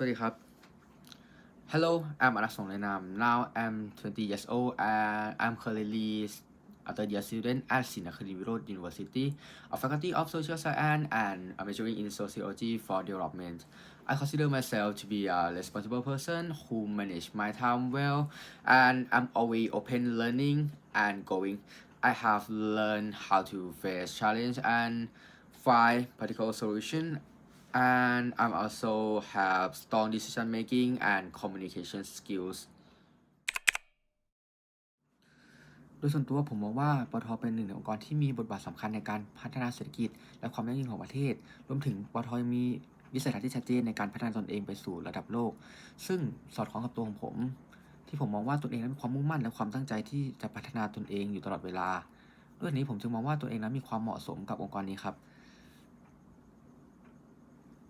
วัสดีครับ Hello I'm อนักสงในนาม Now I'm 20 years old and I'm currently a third year student at Sinakari Road University a faculty of social science and I'm majoring in sociology for development I consider myself to be a responsible person who manage my time well and I'm always open learning and going I have learned how to face challenge and find practical solution and I'm also have strong decision making and communication skills โดยส่วนตัวผมมองว่าปตทเป็นหนึ่งในองค์กรที่มีบทบาทสำคัญในการพัฒนาเศรษฐกิจ และความยั่งยืนของประเทศ รวมถึงปตทมีวิสัยทัศน์ที่ชัดเจนในการพัฒนาตนเองไปสู่ระดับโลก ซึ่งสอดคล้องกับตัวของผม ที่ผมมองว่าตนเองนั้นมีความมุ่งมั่นและความตั้งใจที่จะพัฒนาตนเองอยู่ตลอดเวลา ด้วยนี้ผมจึงมองว่าตัวเองนั้นมีความเหมาะสมกับองค์กรนี้ครับ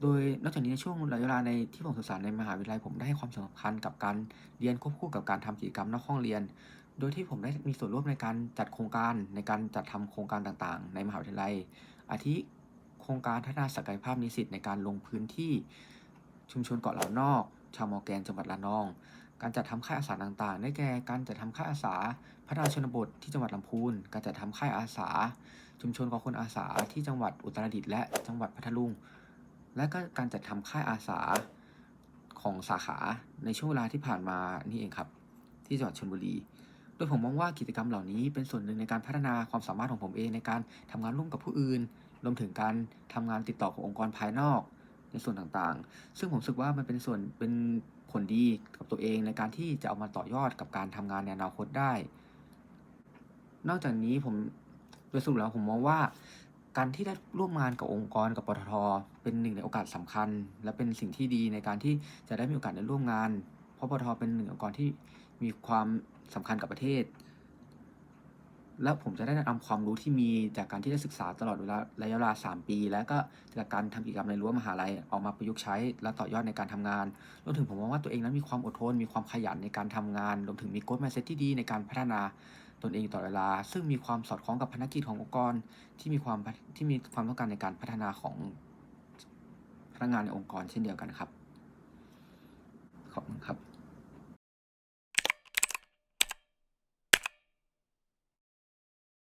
โดยนอกจากนี้ในช่วงระยะเวลาในที่ผมศึกษาในมหาวิทยาลัยผมได้ให้ความสำคัญกับการเรียนควบคู่กับการทำกิจกรรมนอกห้องเรียน โดยที่ผมได้มีส่วนร่วมในการจัดโครงการในการจัดทำโครงการต่างๆ ในมหาวิทยาลัย อาทิโครงการพัฒนาศักยภาพนิสิตในการลงพื้นที่ชุมชนเกาะเหล่านอก ชาวมอแกนจังหวัดระนอง การจัดทำค่ายอาสาต่างๆ ได้แก่การจัดทำค่ายอาสาพัฒนาชนบทที่จังหวัดลำพูน การจัดทำค่ายอาสา ชุมชนของคนอาสาที่จังหวัดอุตรดิตถ์และจังหวัดพัทลุง และก็การจัดทำค่ายอาสาของสาขาในช่วงเวลาที่ผ่านมานี่เองครับ ที่จังหวัดชลบุรี โดยผมมองว่ากิจกรรมเหล่านี้เป็นส่วนหนึ่งในการพัฒนาความสามารถของผมเองในการทำงานร่วมกับผู้อื่น รวมถึงการทำงานติดต่อกับองค์กรภายนอกในส่วนต่างๆ ซึ่งผมรู้สึกว่ามันเป็นส่วนเป็นผลดีกับตัวเองในการที่จะเอามาต่อยอดกับการทำงานในอนาคตได้ นอกจากนี้ผมโดยสรุปแล้วผมมองว่า การที่ได้ร่วมงานกับองค์กรกับปตท เป็นหนึ่งในโอกาสสำคัญ และเป็นสิ่งที่ดีในการที่จะได้มีโอกาสได้ร่วมงาน เพราะปตทเป็นหนึ่งองค์กรที่มีความสำคัญกับประเทศ และผมจะได้นำความรู้ที่มีจากการที่ได้ศึกษาตลอดเวลาระยะเวลา 3 ปี และก็จากการทำกิจกรรมในรั้วมหาลัยเอามาประยุกต์ใช้ และต่อยอดในการทำงานรวมถึงผมมองว่าตัวเองนั้นมีความอดทนมีความขยันในการทำงานรวมถึงมีโค้ดมาเซ็ตที่ดีในการพัฒนา ตนเองอยู่ตลอดเวลา ซึ่งมีความสอดคล้องกับภารกิจขององค์กรที่มีความที่มีความต้องการในการพัฒนาของพนักงานในองค์กรเช่นเดียวกันครับ ขอบคุณครับ